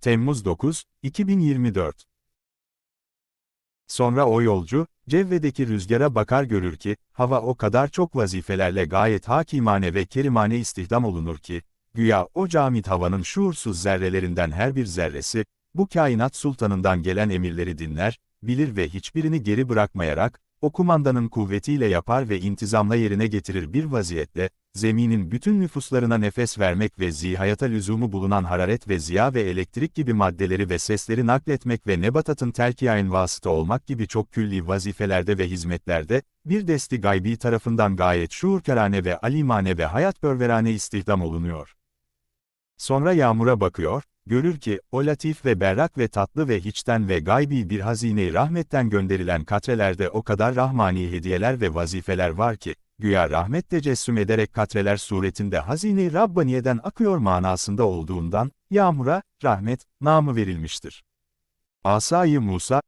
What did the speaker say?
Temmuz 9, 2024 Sonra o yolcu, Cevve'deki rüzgara bakar görür ki, hava o kadar çok vazifelerle gayet hakimane ve kerimane istihdam olunur ki, güya o camit havanın şuursuz zerrelerinden her bir zerresi, bu kainat sultanından gelen emirleri dinler, bilir ve hiçbirini geri bırakmayarak, o kumandanın kuvvetiyle yapar ve intizamla yerine getirir bir vaziyetle, zeminin bütün nüfuslarına nefes vermek ve zihayata lüzumu bulunan hararet ve ziya ve elektrik gibi maddeleri ve sesleri nakletmek ve nebatatın telkiyain vasıta olmak gibi çok külli vazifelerde ve hizmetlerde, bir desti gaybi tarafından gayet şuurkarane ve alimane ve hayatpörverane istihdam olunuyor. Sonra yağmura bakıyor, görür ki, o latif ve berrak ve tatlı ve hiçten ve gaybi bir hazine-i rahmetten gönderilen katrelerde o kadar rahmani hediyeler ve vazifeler var ki, güya rahmet tecessüm ederek katreler suretinde hazine-i Rabbaniye'den akıyor manasında olduğundan, yağmura, rahmet, namı verilmiştir. Asayı Musa,